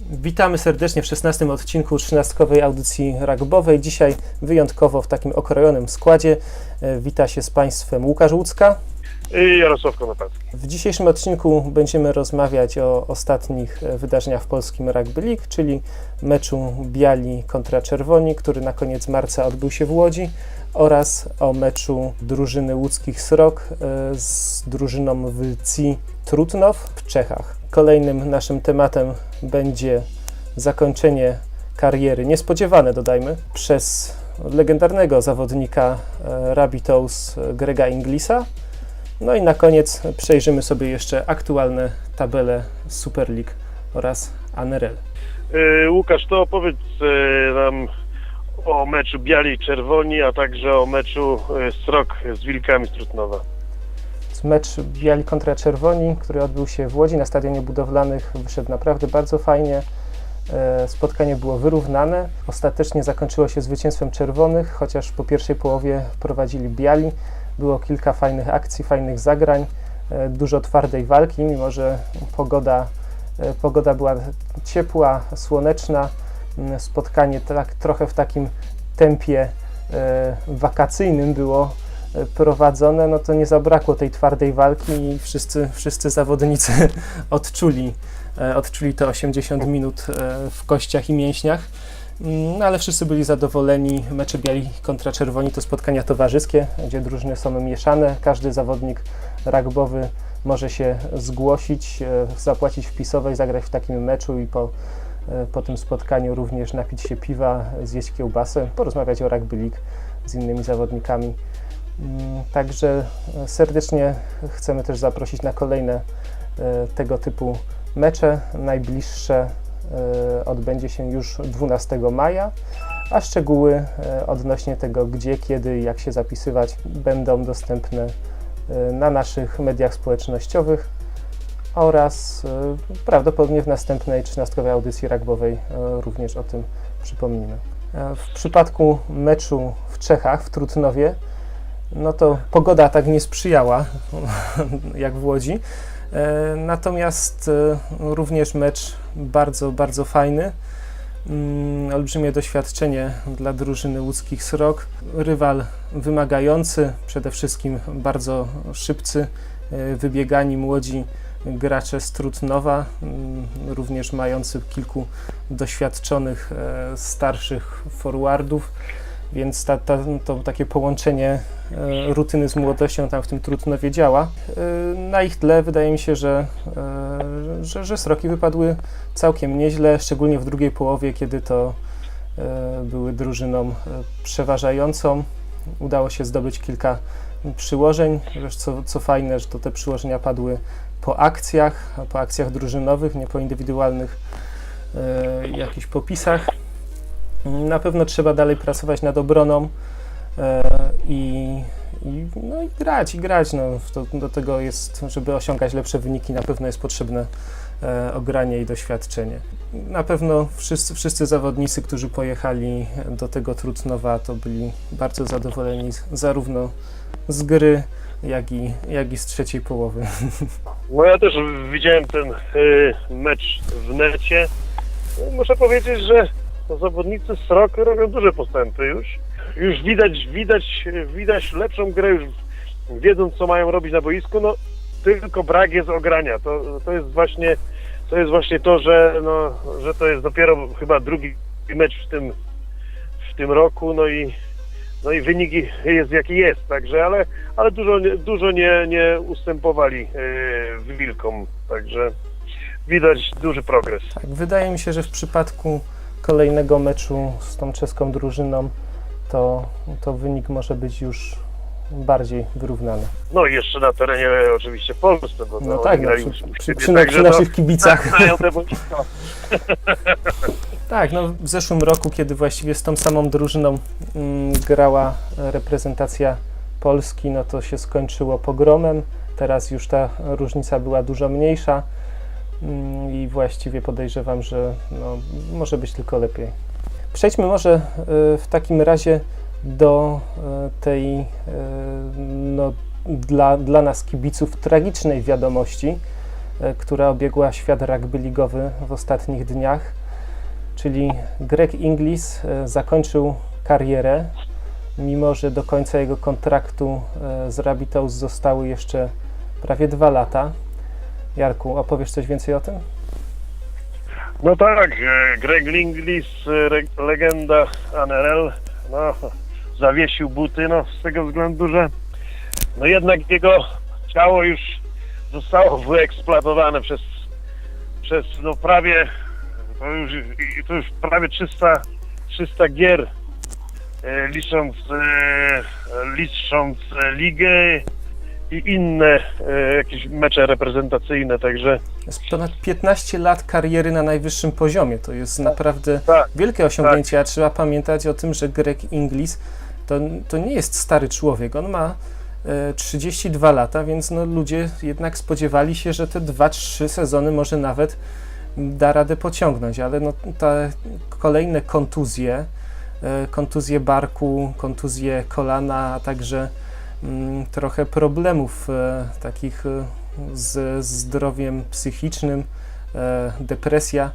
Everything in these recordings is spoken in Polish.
Witamy serdecznie w 16 odcinku 13 audycji rugbowej. Dzisiaj wyjątkowo w takim okrojonym składzie. E, Wita się z Państwem Łukasz Łucka. I Jarosław Konopacki. W dzisiejszym odcinku będziemy rozmawiać o ostatnich e, wydarzeniach w polskim Rugby League, czyli meczu Biali kontra Czerwoni, który na koniec marca odbył się w Łodzi oraz o meczu drużyny łódzkich Srok e, z drużyną Wylci Trutnow w Czechach. Kolejnym naszym tematem będzie zakończenie kariery, niespodziewane dodajmy, przez legendarnego zawodnika e, Rabbitohs Grega Inglisa. No i na koniec przejrzymy sobie jeszcze aktualne tabele Super League oraz ANRL. Yy, Łukasz, to opowiedz yy, nam o meczu Biali Czerwoni, a także o meczu yy, Srok z Wilkami z Trutnowa. Mecz Biali kontra Czerwoni, który odbył się w Łodzi na stadionie budowlanych, wyszedł naprawdę bardzo fajnie. E, Spotkanie było wyrównane. Ostatecznie zakończyło się zwycięstwem czerwonych, chociaż po pierwszej połowie prowadzili biali. Było kilka fajnych akcji, fajnych zagrań, e, dużo twardej walki, mimo że pogoda, e, pogoda była ciepła, słoneczna. Mm, Spotkanie tak, trochę w takim tempie e, wakacyjnym było prowadzone, no to nie zabrakło tej twardej walki i wszyscy, wszyscy zawodnicy odczuli, odczuli te 80 minut w kościach i mięśniach. Mm, ale wszyscy byli zadowoleni. Mecze biali kontra czerwoni to spotkania towarzyskie, gdzie drużyny są mieszane. Każdy zawodnik rugbowy może się zgłosić, e, zapłacić wpisowej, zagrać w takim meczu i po, e, po tym spotkaniu również napić się piwa, zjeść kiełbasę, porozmawiać o rugby league z innymi zawodnikami. Mm, Także e, serdecznie chcemy też zaprosić na kolejne tego typu mecze. Najbliższe odbędzie się już 12 maja, a szczegóły e, odnośnie tego, gdzie, kiedy i jak się zapisywać, będą dostępne e, na naszych mediach społecznościowych oraz e, prawdopodobnie w następnej 13 audycji rugbowej e, również o tym przypomnimy. E, W przypadku meczu w Czechach, w Trutnowie, no to pogoda tak nie sprzyjała jak w Łodzi. E, Natomiast e, również mecz bardzo, bardzo fajny. Mm, Olbrzymie doświadczenie dla drużyny łódzkich Srok. Rywal wymagający, przede wszystkim bardzo szybcy, e, wybiegani młodzi gracze z Trutnowa, mm, również mający kilku doświadczonych, e, starszych forwardów, więc ta, ta, to takie połączenie rutyny z młodością tam w tym Trutnowie działa. E, Na ich tle wydaje mi się, że, e, że, że Sroki wypadły całkiem nieźle, szczególnie w drugiej połowie, kiedy to e, były drużyną e, przeważającą. Udało się zdobyć kilka przyłożeń, Zresztą co, co fajne, że to te przyłożenia padły po akcjach, po akcjach drużynowych, nie po indywidualnych e, jakichś popisach. Na pewno trzeba dalej pracować nad obroną e, i, i, no i grać, i grać. No, to, do tego jest, żeby osiągać lepsze wyniki, na pewno jest potrzebne e, ogranie i doświadczenie. Na pewno wszyscy, wszyscy zawodnicy, którzy pojechali do tego Trutnowa, to byli bardzo zadowoleni zarówno z gry, jak i, jak i z trzeciej połowy. No ja też widziałem ten y, mecz w necie. Muszę powiedzieć, że zawodnicy Srok robią duże postępy już. Już widać, widać, widać lepszą grę, już wiedzą co mają robić na boisku, no tylko brak jest ogrania. To, to jest właśnie to jest właśnie to, że, no, że to jest dopiero chyba drugi mecz w tym, w tym roku, no i, no i wynik jest jaki jest, także, ale, ale dużo, dużo nie, nie ustępowali yy, Wilkom, także widać duży progres. Tak, wydaje mi się, że w przypadku kolejnego meczu z tą czeską drużyną to, to wynik może być już bardziej wyrównany. No i jeszcze na terenie oczywiście Polsce, bo No to tak, no, grali przy, przy, przy, przy naszych kibicach. znają te boiska. Tak, no w zeszłym roku, kiedy właściwie z tą samą drużyną mm, grała reprezentacja Polski, no to się skończyło pogromem. Teraz już ta różnica była dużo mniejsza mm, i właściwie podejrzewam, że no, może być tylko lepiej. Przejdźmy może y, w takim razie do y, tej y, no, dla, dla nas kibiców tragicznej wiadomości, e, która obiegła świat rugby ligowy w ostatnich dniach. Czyli Greg Inglis e, zakończył karierę, mimo że do końca jego kontraktu e, z Rabbitohs zostały jeszcze prawie dwa lata. Jarku, opowiesz coś więcej o tym? No tak, e, Greg Linglis, e, legenda NRL, no, zawiesił buty, no, z tego względu, że no jednak jego ciało już zostało wyeksploatowane przez, przez no prawie, to już, to już prawie 300, 300 gier, e, licząc, licząc ligę i inne e, jakieś mecze reprezentacyjne, także Jest ponad 15 lat kariery na najwyższym poziomie. To jest naprawdę tak. wielkie osiągnięcie, a trzeba pamiętać o tym, że Greg Inglis to, to nie jest stary człowiek. On ma e, 32 lata, więc no, ludzie jednak spodziewali się, że te 2-3 sezony może nawet da radę pociągnąć, ale no, te kolejne kontuzje, e, kontuzje barku, kontuzje kolana, a także trochę problemów e, takich e, z zdrowiem psychicznym, e, depresja,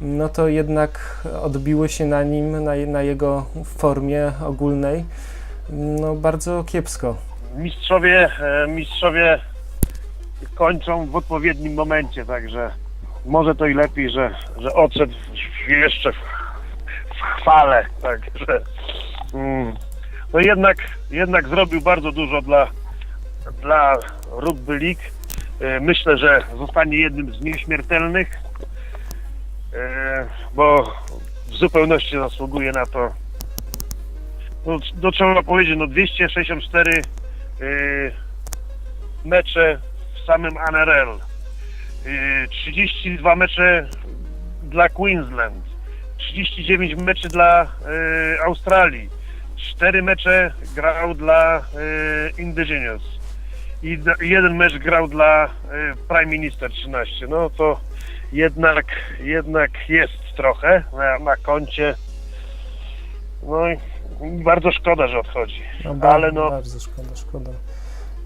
no to jednak odbiły się na nim, na, na jego formie ogólnej, no bardzo kiepsko. mistrzowie, e, mistrzowie kończą w odpowiednim momencie, także może to i lepiej, że, że odszedł jeszcze w, w chwale, także mm, no jednak, jednak zrobił bardzo dużo dla, dla rugby league. E, Myślę, że zostanie jednym z nieśmiertelnych, e, bo w zupełności zasługuje na to. No, no trzeba powiedzieć, no 264 y, mecze w samym NRL, y, 32 mecze dla Queensland, 39 meczy dla Australii, 4 mecze grał dla y, Indigenous i jeden mecz grał dla y, Prime Minister 13. No to jednak, jednak jest trochę na, na koncie. No i bardzo szkoda, że odchodzi. No, ba- Ale no- Bardzo szkoda, szkoda.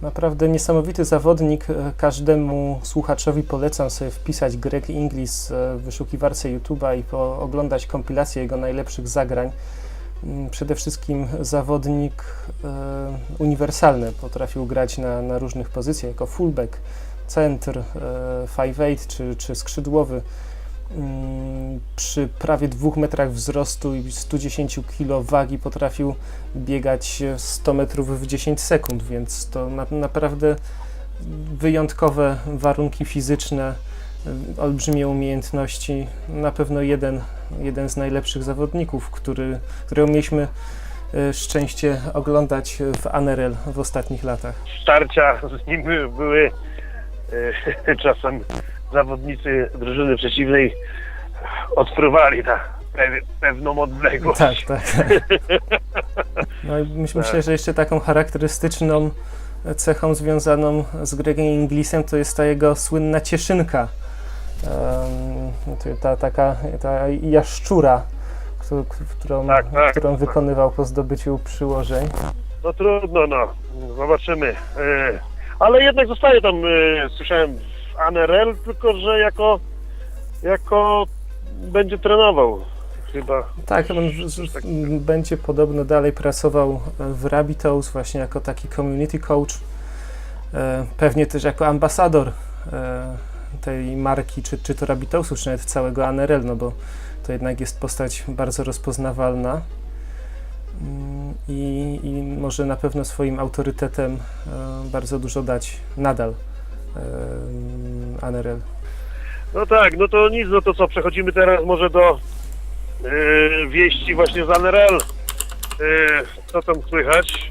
Naprawdę niesamowity zawodnik. E, Każdemu słuchaczowi polecam sobie wpisać Greg Inglis e, w wyszukiwarce YouTube'a i oglądać kompilację jego najlepszych zagrań. Mm, Przede wszystkim zawodnik e, uniwersalny. Potrafił grać na, na różnych pozycjach, jako fullback, center, e, 5'8 czy, czy skrzydłowy. Mm, Przy prawie dwóch metrach wzrostu i 110 kg wagi potrafił biegać 100 metrów w 10 sekund, więc to na, naprawdę wyjątkowe warunki fizyczne, olbrzymie umiejętności. Na pewno jeden, jeden z najlepszych zawodników, który, którego mieliśmy y, szczęście oglądać w ANRL w ostatnich latach. starcia z nim były, e, czasem zawodnicy drużyny przeciwnej odpruwali na pe, pewną odległość. Tak, tak. No i myśl- myślę, że jeszcze taką charakterystyczną cechą związaną z Gregiem Inglisem to jest ta jego słynna cieszynka. To ta taka ta jaszczura, któ- którą, Tak, tak. którą wykonywał po zdobyciu przyłożeń. No trudno, no. Zobaczymy. E, ale jednak zostaje tam, e, słyszałem, w ANRL, tylko że jako, jako będzie trenował. Chyba. Tak, on będzie podobno dalej pracował w Rabbitohs właśnie jako taki community coach, e, pewnie też jako ambasador tej marki, czy, czy to Rabbitohsu, czy nawet całego ANRL, no bo to jednak jest postać bardzo rozpoznawalna Mm, i, i może na pewno swoim autorytetem e, bardzo dużo dać nadal e, ANRL. No tak, no to nic, no to co, przechodzimy teraz może do e, wieści właśnie z ANRL. E, co tam słychać?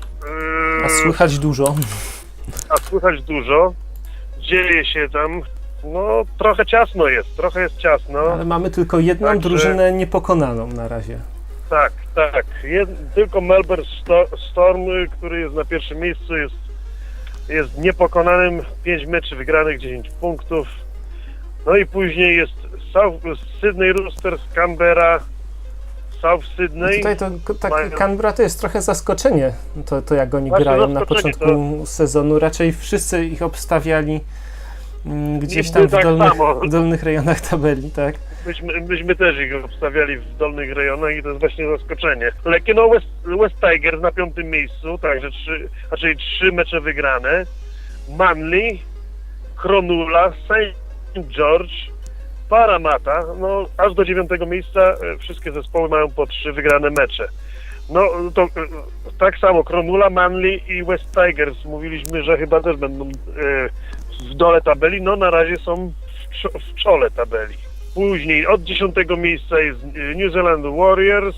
A słychać dużo. a słychać dużo. Dzieje się tam. No, trochę ciasno jest, trochę jest ciasno. Ale mamy tylko jedną Także- drużynę niepokonaną na razie. Tak, tak. Jed, tylko Melbourne Sto- Storm, y, który jest na pierwszym miejscu, jest, jest niepokonanym. 5 meczy wygranych, 10 punktów. No i później jest South, Sydney Roosters, Canberra, South No Sydney. tutaj to k- tak, mają- Canberra to jest trochę zaskoczenie, to, to jak oni Właśnie grają na zaskoczenie, początku sezonu. Raczej wszyscy ich obstawiali gdzieś Nie tam w tak dolnych, w dolnych rejonach tabeli, tak? Myśmy, myśmy też ich obstawiali w dolnych rejonach i to jest właśnie zaskoczenie. Lekkie, no West, West Tigers na piątym miejscu, także trzy, raczej trzy mecze wygrane. Manly, Kronula, St. George, Paramata, no aż do dziewiątego miejsca e, wszystkie zespoły mają po trzy wygrane mecze. No to e, tak samo Kronula, Manly i West Tigers mówiliśmy, że chyba też będą e, w dole tabeli, no na razie są w, czo- w czole tabeli. Później od dziesiątego miejsca jest e, New Zealand Warriors,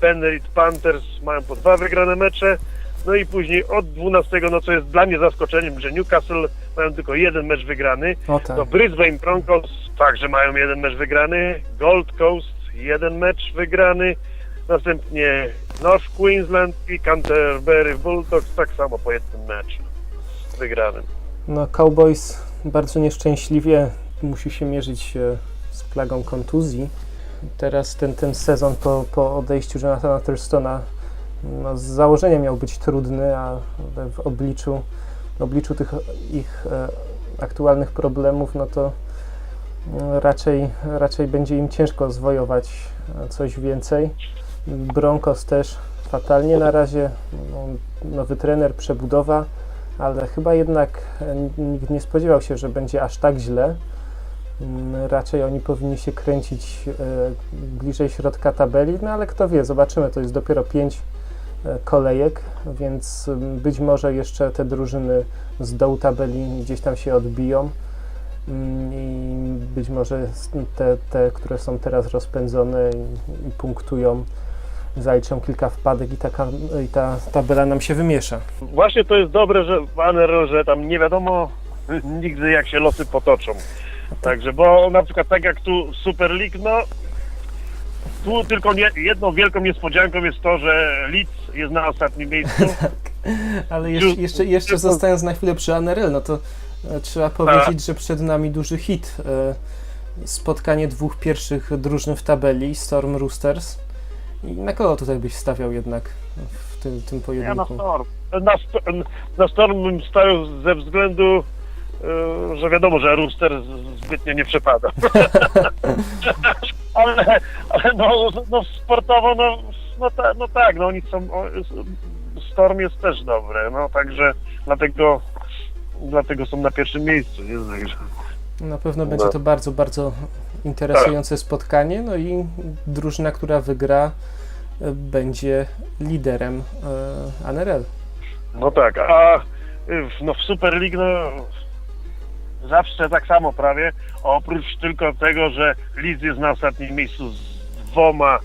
Penrith Panthers mają po dwa wygrane mecze, no i później od 12, no co jest dla mnie zaskoczeniem, że Newcastle mają tylko jeden mecz wygrany, O tak. to Brisbane Broncos także mają jeden mecz wygrany, Gold Coast jeden mecz wygrany, następnie North Queensland i Canterbury Bulldogs tak samo po jednym meczu wygranym. No, Cowboys bardzo nieszczęśliwie musi się mierzyć e, z plagą kontuzji. Teraz ten, ten sezon po, po odejściu Jonathana Thurstona no, z założenia miał być trudny, a w- obliczu, w obliczu tych ich e, aktualnych problemów, no to mm, raczej, raczej będzie im ciężko zwojować e, coś więcej. Broncos też fatalnie na razie. No, nowy trener, przebudowa ale chyba jednak e, nikt nie spodziewał się, że będzie aż tak źle. Mm, Raczej oni powinni się kręcić e, bliżej środka tabeli, no ale kto wie, zobaczymy. To jest dopiero pięć e, kolejek, więc być może jeszcze te drużyny z dołu tabeli gdzieś tam się odbiją Mm, i być może te, te które są teraz rozpędzone i punktują, zaliczą kilka wpadek i, taka, i ta tabela nam się wymiesza. Właśnie to jest dobre, że w ANRL, że tam nie wiadomo nigdy jak się losy potoczą. Także, bo na przykład tak jak tu Super League, no tu tylko nie, jedną wielką niespodzianką jest to, że Leeds jest na ostatnim miejscu. Ale jeszcze, jeszcze, jeszcze zostając na chwilę przy ANRL, no to e, trzeba powiedzieć, że przed nami duży hit. E, spotkanie dwóch pierwszych drużyn w tabeli, Storm Roosters. I na kogo tutaj byś stawiał jednak w tym, tym Ja na pojedynku? Storm. Na, sto- na Storm bym stawiał ze względu, e, że wiadomo, że Rooster zbytnio nie przepada. ale ale no, no sportowo, no, no, ta, no tak, no oni są, Storm jest też dobre, no także dlatego, dlatego są na pierwszym miejscu, nie także. Na pewno będzie No. to bardzo, bardzo interesujące spotkanie. No i drużyna, która wygra, e, będzie liderem e, ANRL. No tak, a y, w- no w Super League no zawsze tak samo prawie, oprócz tylko tego, że Leeds jest na ostatnim miejscu z dwoma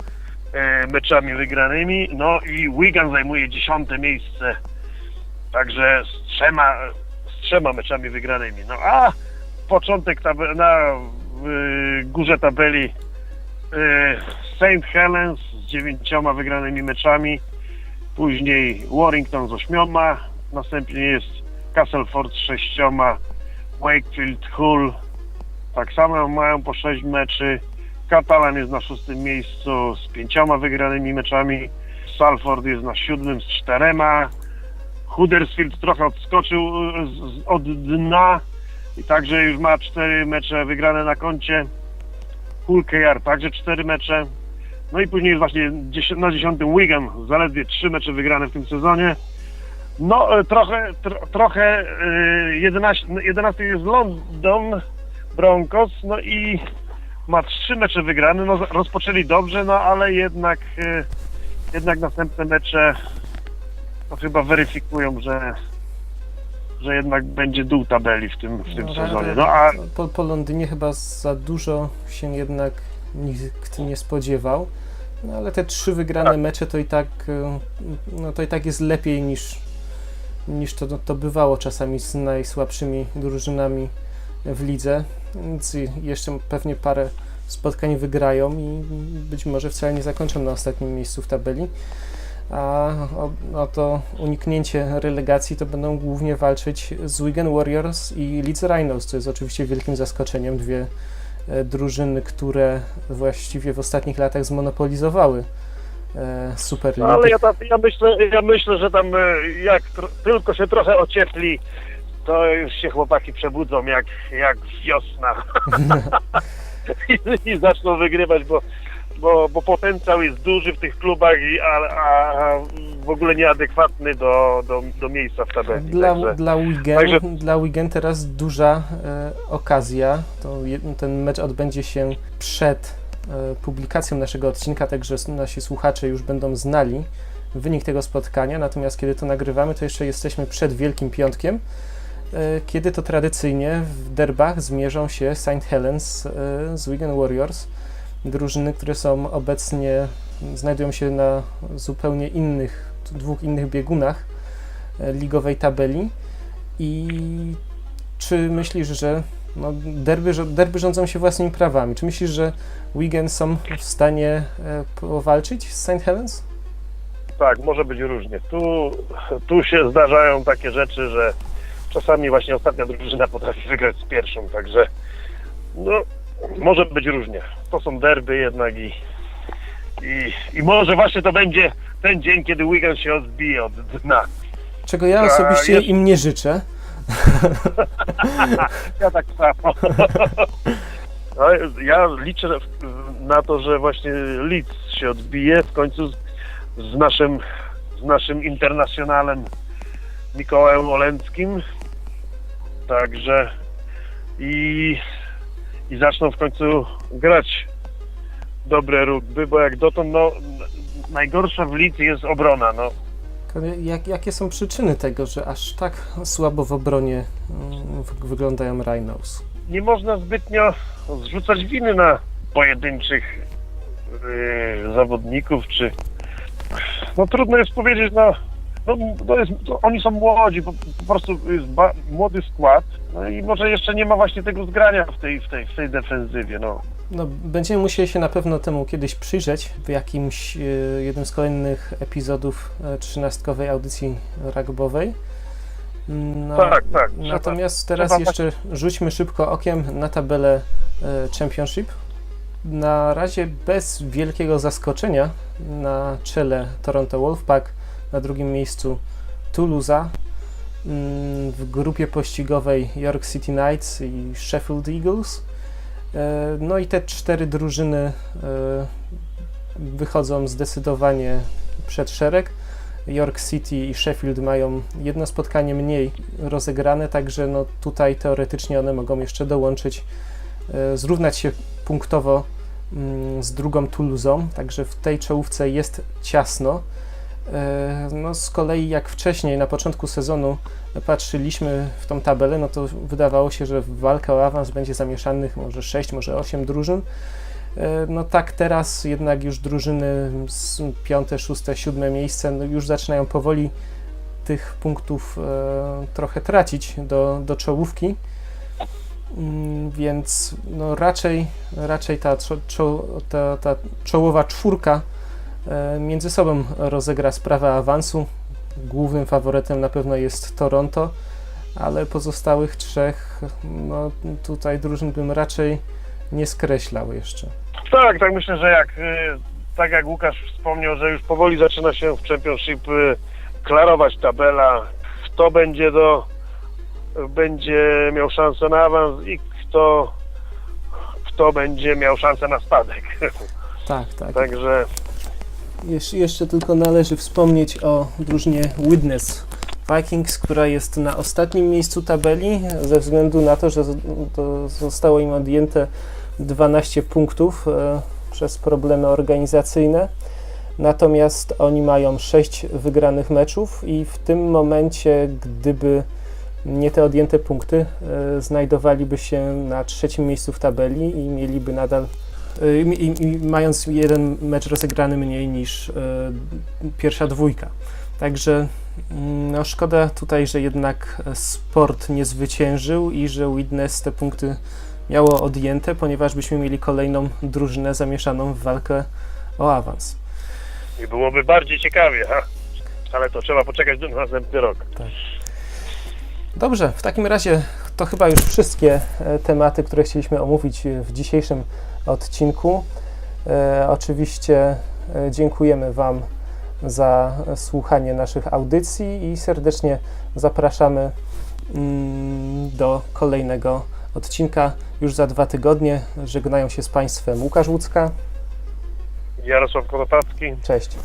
e, meczami wygranymi, no i Wigan zajmuje dziesiąte miejsce, także z trzema, z trzema meczami wygranymi. No a początek tabe- na górze tabeli y, St. Helens z dziewięcioma wygranymi meczami, później Warrington z ośmioma, następnie jest Castleford z sześcioma, Wakefield, Hull tak samo mają po sześć meczy, Catalan jest na szóstym miejscu z pięcioma wygranymi meczami, Salford jest na siódmym z czterema, Huddersfield trochę odskoczył y, od dna i także już ma cztery mecze wygrane na koncie, Hull KR także cztery mecze, no i później jest właśnie na dziesiątym Wigan, zaledwie trzy mecze wygrane w tym sezonie. No e, trochę, tro, trochę e, 11, 11 jest London Broncos, no i ma trzy mecze wygrane, no rozpoczęli dobrze, no ale jednak e, jednak następne mecze no, chyba weryfikują, że że jednak będzie dół tabeli w tym, w tym No, sezonie. ale No a po, po Londynie chyba za dużo się jednak nikt nie spodziewał. No ale te trzy wygrane Tak. mecze to i tak e, no to i tak jest lepiej niż, niż to, to bywało czasami z najsłabszymi drużynami w lidze. Więc jeszcze pewnie parę spotkań wygrają i być może wcale nie zakończą na ostatnim miejscu w tabeli. A o, o to uniknięcie relegacji to będą głównie walczyć z Wigan Warriors i Leeds Rhinos, co jest oczywiście wielkim zaskoczeniem. Dwie e, drużyny, które właściwie w ostatnich latach zmonopolizowały e, Super No, League. ale ja, tam, ja, myślę, ja myślę, że tam e, jak tylko się trochę ociepli to już się chłopaki przebudzą jak, jak wiosna I, i zaczną wygrywać, bo, bo, bo potencjał jest duży w tych klubach, i, a, a w ogóle nieadekwatny do, do, do miejsca w tabeli. Dla, Także, dla, Wigan, także- dla Wigan teraz duża e, okazja. To ten mecz odbędzie się przed e, publikacją naszego odcinka, także nasi słuchacze już będą znali wynik tego spotkania. Natomiast kiedy to nagrywamy, to jeszcze jesteśmy przed Wielkim Piątkiem, e, kiedy to tradycyjnie w derbach zmierzą się St. Helens e, z Wigan Warriors. Drużyny, które są obecnie, znajdują się na zupełnie innych, dwóch innych biegunach e, ligowej tabeli. I czy myślisz, że no, derby, derby rządzą się własnymi prawami? Czy myślisz, że Wigan są w stanie e, powalczyć z St. Helens? tak, może być różnie. Tu, tu się zdarzają takie rzeczy, że czasami właśnie ostatnia drużyna potrafi wygrać z pierwszą, także no, może być różnie. To są derby jednak i, i, i może właśnie to będzie ten dzień, kiedy Wigan się odbije od dna. Czego ja osobiście jest- im nie życzę. Ja tak samo. No, ja liczę na to, że właśnie Leeds się odbije w końcu z, z naszym z naszym internacjonalem Mikołajem Olenckim. Także i, i zaczną w końcu grać dobre rugby, bo jak dotąd no, najgorsza w Leeds jest obrona. No. Jak, jakie są przyczyny tego, że aż tak słabo w obronie mm, wy- wyglądają Rhinos? nie można zbytnio zrzucać winy na pojedynczych yy, zawodników, czy no trudno jest powiedzieć, no, no to jest, to oni są młodzi, po, po prostu jest ba, młody skład, no i może jeszcze nie ma właśnie tego zgrania w tej, w tej, w tej defensywie, no. No, będziemy musieli się na pewno temu kiedyś przyjrzeć w jakimś e, jednym z kolejnych epizodów e, trzynastkowej audycji rugbowej. No, tak, tak. trzeba- Natomiast teraz trzeba jeszcze rzućmy szybko okiem na tabelę e, Championship. Na razie bez wielkiego zaskoczenia na czele Toronto Wolfpack, na drugim miejscu Toulouse, mm, w grupie pościgowej York City Knights i Sheffield Eagles. E, No i te cztery drużyny e, wychodzą zdecydowanie przed szereg. York City i Sheffield mają jedno spotkanie mniej rozegrane, także no tutaj teoretycznie one mogą jeszcze dołączyć, e, zrównać się punktowo mm, z drugą Toulousą, także w tej czołówce jest ciasno. E, No z kolei jak wcześniej na początku sezonu patrzyliśmy w tą tabelę, no to wydawało się, że walka o awans będzie zamieszanych może 6, może 8 drużyn. E, No tak teraz jednak już drużyny z piąte, szóste, siódme miejsce no już zaczynają powoli tych punktów e, trochę tracić do, do czołówki. Mm, Więc no raczej, raczej ta, ta, ta czołowa czwórka między sobą rozegra sprawę awansu. Głównym faworytem na pewno jest Toronto, ale pozostałych trzech, no tutaj drużyn bym raczej nie skreślał jeszcze. Tak, tak myślę, że jak y, tak jak Łukasz wspomniał, że już powoli zaczyna się w Championship y, klarować tabela, kto będzie do będzie miał szansę na awans i kto kto będzie miał szansę na spadek. Tak, tak. Także jeszcze tylko należy wspomnieć o drużynie Witness Vikings, która jest na ostatnim miejscu tabeli ze względu na to, że zostało im odjęte 12 punktów e, przez problemy organizacyjne. Natomiast oni mają 6 wygranych meczów i w tym momencie, gdyby nie te odjęte punkty, e, znajdowaliby się na trzecim miejscu w tabeli i mieliby nadal i, i, mając jeden mecz rozegrany mniej niż y, pierwsza dwójka. Także mm, no, szkoda tutaj, że jednak sport nie zwyciężył i że Witness te punkty miało odjęte, ponieważ byśmy mieli kolejną drużynę zamieszaną w walkę o awans. i byłoby bardziej ciekawie, ha? ale to trzeba poczekać do następny rok. Dobrze, w takim razie to chyba już wszystkie e, tematy, które chcieliśmy omówić e, w dzisiejszym odcinku. E, oczywiście e, dziękujemy Wam za słuchanie naszych audycji i serdecznie zapraszamy mm, do kolejnego odcinka. Już za dwa tygodnie żegnają się z Państwem Łukasz Łucka. Jarosław Konopacki. Cześć.